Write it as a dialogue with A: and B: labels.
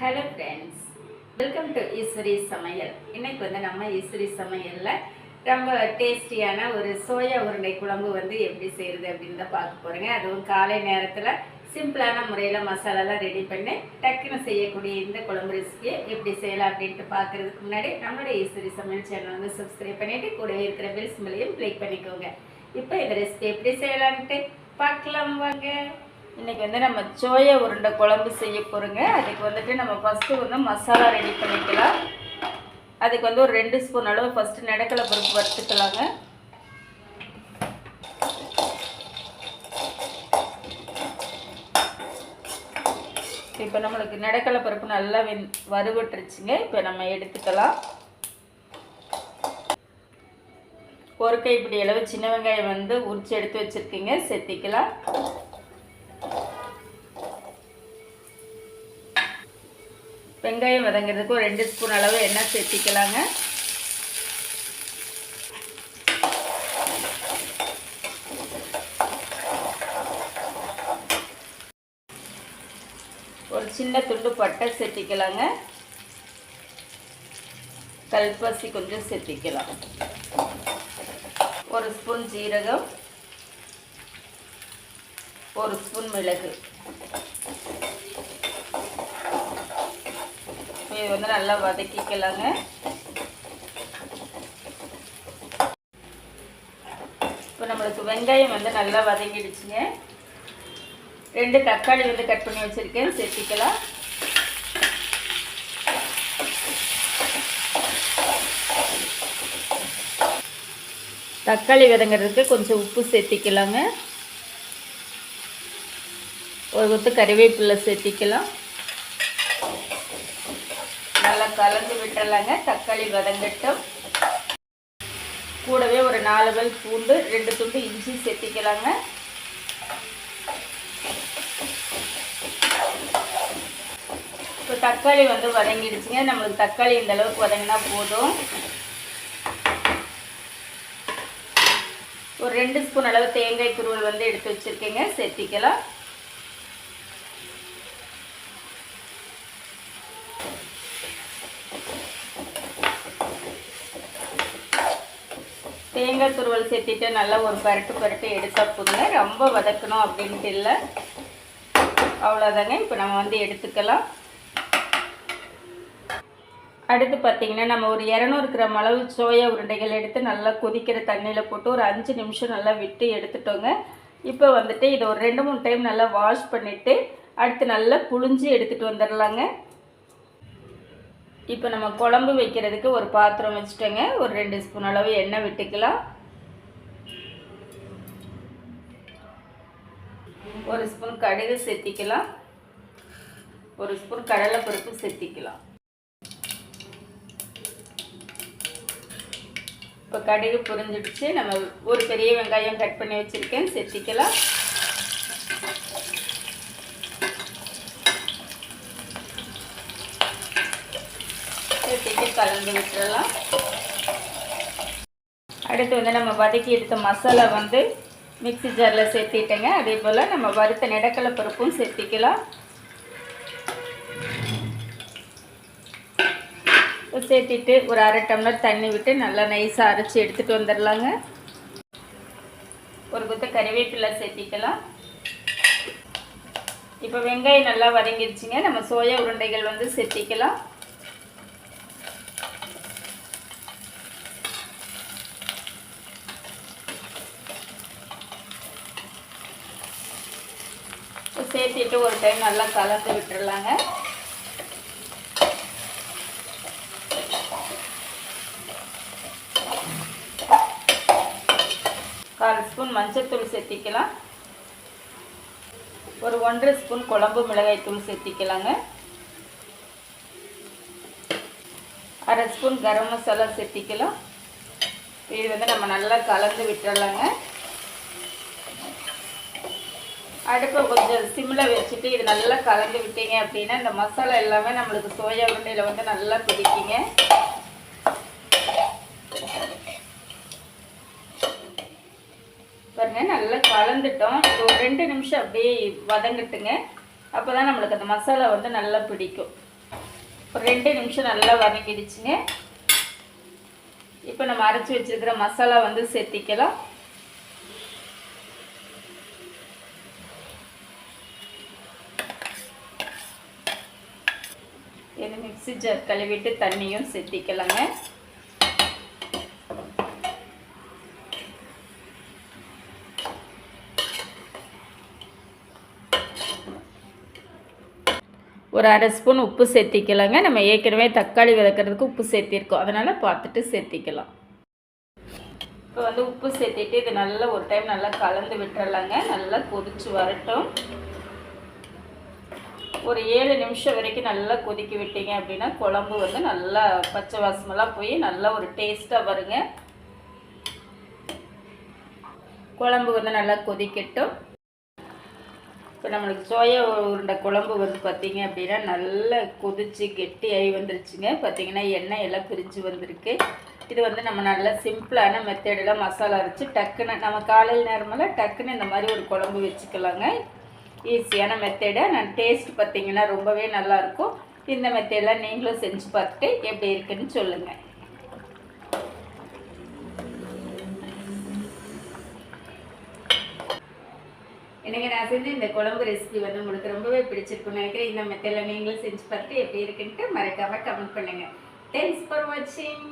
A: Hello friends welcome to Eswari Samayal இன்னைக்கு வந்து நம்ம ஈஸ்வரி சமையலில் ரொம்ப டேஸ்டியான ஒரு சோயா உருண்டை குழம்பு வந்து எப்படி செய்கிறது அப்படின்னு தான் பார்க்க போகிறேங்க அதுவும் காலை நேரத்தில் சிம்பிளான முறையில் மசாலாலாம் ரெடி பண்ணி டக்குன்னு செய்யக்கூடிய இந்த குழம்பு ரெசிபியை எப்படி செய்யலாம் அப்படின்ட்டு பார்க்குறதுக்கு முன்னாடி நம்மளுடைய ஈஸ்வரி சமையல் சேனல் வந்து சப்ஸ்கிரைப் பண்ணிவிட்டு கூட இருக்கிற பெல் மேலேயும் கிளிக் பண்ணிக்கோங்க. இப்போ இந்த ரெசிபி எப்படி செய்யலான்ட்டு பார்க்கலாம் வாங்க. இன்னைக்கு வந்து நம்ம சோயா உருண்டை குழம்பு செய்ய போகிறோங்க அதுக்கு வந்துட்டு நம்ம ஃபஸ்ட்டு வந்து மசாலா ரெடி பண்ணிக்கலாம். அதுக்கு வந்து ஒரு ரெண்டு ஸ்பூன் அளவு ஃபஸ்ட்டு நடக்கலை பருப்பு வறுத்துக்கலாங்க. இப்போ நம்மளுக்கு நடக்கலை பருப்பு நல்லா வெந் வறுவிட்டுருச்சுங்க இப்போ நம்ம எடுத்துக்கலாம். ஒரு கைப்பிடி அளவு சின்ன வெங்காயம் வந்து உரிச்சு எடுத்து வச்சுருக்கீங்க. செத்திக்கலாம். வெங்காயம் வதங்கிறதுக்கு ஒரு ரெண்டு ஸ்பூன் அளவு எண்ணெய் சேர்த்திக்கலாங்க. ஒரு சின்ன துண்டு பட்டை சேர்த்திக்கலாங்க. கல்பாசி கொஞ்சம் சேர்த்திக்கலாம். ஒரு ஸ்பூன் ஜீரகம். ஒரு ஸ்பூன் மிளகு. இது வந்து நல்லா வதக்கிக்கலாங்க. இப்போ நம்மளுக்கு வெங்காயம் வந்து நல்லா வதங்கிடுச்சுங்க. ரெண்டு தக்காளி வந்து கட் பண்ணி வச்சுருக்கேன். சேர்த்திக்கலாம். தக்காளி விதங்கிறதுக்கு கொஞ்சம் உப்பு சேர்த்திக்கலாங்க. ஒரு கொத்து கறிவேப்பிலை சேர்த்திக்கலாம். நல்லா கலந்து விட்டுறலாங்க. தக்காளி வதங்கட்டும். கூடவே ஒரு நாலு பல் பூண்டு ரெண்டு துண்டு இஞ்சி சேர்த்திக்கலாங்க. இப்போ தக்காளி வந்து வதங்கிடுச்சுங்க. நம்மளுக்கு தக்காளி இந்த அளவுக்கு வதங்கினா போதும். ஒரு ரெண்டு ஸ்பூன் அளவு தேங்காய் துருவல் வந்து எடுத்து வச்சுருக்கேங்க. சேர்த்திக்கலாம். தேங்காய் துருவல் சேர்த்திட்டு நல்லா ஒரு பரட்டு பரட்டு எடுத்தால் போதுங்க. ரொம்ப வதக்கணும் அப்படின்ட்டு இல்லை. அவ்வளோதாங்க இப்போ நம்ம வந்து எடுத்துக்கலாம். அடுத்து பார்த்திங்கன்னா நம்ம ஒரு இரநூறு கிராம் அளவு சோயா உருண்டைகள் எடுத்து நல்லா கொதிக்கிற தண்ணியில் போட்டு ஒரு அஞ்சு நிமிஷம் நல்லா விட்டு எடுத்துட்டோங்க. இப்போ வந்துட்டு இதை ஒரு ரெண்டு மூணு டைம் நல்லா வாஷ் பண்ணிவிட்டு அடுத்து நல்லா புழிஞ்சு எடுத்துகிட்டு வந்துடலாங்க இப்போ நம்ம குழம்பு வைக்கிறதுக்கு ஒரு பாத்திரம் வச்சுட்டோங்க. ஒரு ரெண்டு ஸ்பூன் அளவு எண்ணெய் விட்டுக்கலாம். ஒரு ஸ்பூன் கடுகு சேர்த்திக்கலாம் ஒரு ஸ்பூன் கடலைப்பருப்பு சேர்த்திக்கலாம் இப்போ கடுகு புரிஞ்சிடுச்சு. நம்ம ஒரு பெரிய வெங்காயம் கட் பண்ணி வச்சுருக்கேன். சேர்த்திக்கலாம் சேர்த்து கலந்து விட்டுறலாம். அடுத்து வந்து நம்ம வதக்கி எடுத்த மசாலா வந்து மிக்சி ஜாரில் சேர்த்திட்டேங்க. அதே போல் நம்ம வறுத்த நிடக்கலை பருப்பும் சேர்த்திக்கலாம். சேர்த்திட்டு ஒரு அரை டம்ளர் தண்ணி விட்டு நல்லா நைஸாக அரைச்சி எடுத்துகிட்டு வந்துடலாங்க. ஒரு குத்த கறிவேப்பிலை சேர்த்திக்கலாம். இப்போ வெங்காயம் நல்லா வதங்கிடுச்சிங்க. நம்ம சோயா உருண்டைகள் வந்து சேர்த்திக்கலாம். சேர்த்திட்டு ஒரு டைம் நல்லா கலந்து விட்டுடலாங்க கால் ஸ்பூன் மஞ்சத்தூள் சேர்த்திக்கலாம். ஒரு ஒன்றரை ஸ்பூன் குழம்பு மிளகாய் தூள் சேர்த்திக்கலாங்க. அரை ஸ்பூன் கரம் மசாலா சேர்த்திக்கலாம். இது வந்து நம்ம நல்லா கலந்து விட்டுறலாங்க. அடுப்பை கொஞ்சம் சிம்மில் வச்சுட்டு இது நல்லா கலந்து விட்டீங்க அப்படின்னா இந்த மசாலா எல்லாமே நம்மளுக்கு சோயா உருண்டையில் வந்து நல்லா பிடிக்குங்க பாருங்க நல்லா கலந்துட்டோம். இது ஒரு ரெண்டு நிமிஷம் அப்படியே வதங்கட்டுங்க. அப்போ தான் நம்மளுக்கு அந்த மசாலா வந்து நல்லா பிடிக்கும். ஒரு ரெண்டு நிமிஷம் நல்லா வதங்கிடுச்சுங்க. இப்போ நம்ம அரைச்சி வச்சிருக்கிற மசாலா வந்து சேர்த்திக்கலாம். இது மிக்ஸி ஜார் கழுவிட்டு தண்ணியும் சேர்த்திக்கலாங்க. ஒரு அரை ஸ்பூன் உப்பு சேர்த்திக்கலாங்க. நம்ம ஏற்கனவே தக்காளி விளக்குறதுக்கு உப்பு சேர்த்திருக்கோம். அதனால் பார்த்துட்டு சேர்த்திக்கலாம். இப்போ வந்து உப்பு சேர்த்திட்டு இது நல்லா ஒரு டைம் நல்லா கலந்து விட்டுறலாங்க. நல்லா கொதிச்சு வரட்டும். ஒரு ஏழு நிமிஷம் வரைக்கும் நல்லா கொதிக்க விட்டீங்க அப்படின்னா குழம்பு வந்து நல்லா பச்சை வாசமெல்லாம் போய் நல்லா ஒரு டேஸ்ட்டாக வருங்க. குழம்பு வந்து நல்லா கொதிக்கட்டும். இப்போ நம்மளுக்கு சோயா உருண்டை குழம்பு வந்து பார்த்திங்க அப்படின்னா நல்லா கொதிச்சு கெட்டியாகி வந்துருச்சுங்க. பார்த்திங்கன்னா எண்ணெய் எல்லாம் பிரிஞ்சு வந்திருக்கு. இது வந்து நம்ம நல்லா சிம்பிளான மெத்தடில் மசாலா அரைச்சி டக்குன்னு நம்ம காலையில் நேரமெல்லாம் டக்குன்னு இந்த மாதிரி ஒரு குழம்பு வச்சுக்கலாங்க. ஈஸியான மெத்தேடை நான் டேஸ்ட் பார்த்தீங்கன்னா ரொம்பவே நல்லாயிருக்கும். இந்த மெத்தேடெலாம் நீங்களும் செஞ்சு பார்த்துட்டு எப்படி இருக்குன்னு சொல்லுங்கள் எனக்கு நான் செஞ்ச இந்த குழம்பு ரெசிபி வந்து உங்களுக்கு ரொம்பவே பிடிச்சிருக்குன்னு நினைக்கிறேன். இந்த மெத்தேடில் நீங்களும் செஞ்சு பார்த்துட்டு எப்படி இருக்குன்ட்டு மறக்காமல் கமெண்ட் பண்ணுங்கள் தேங்க்ஸ் ஃபார் வாட்சிங்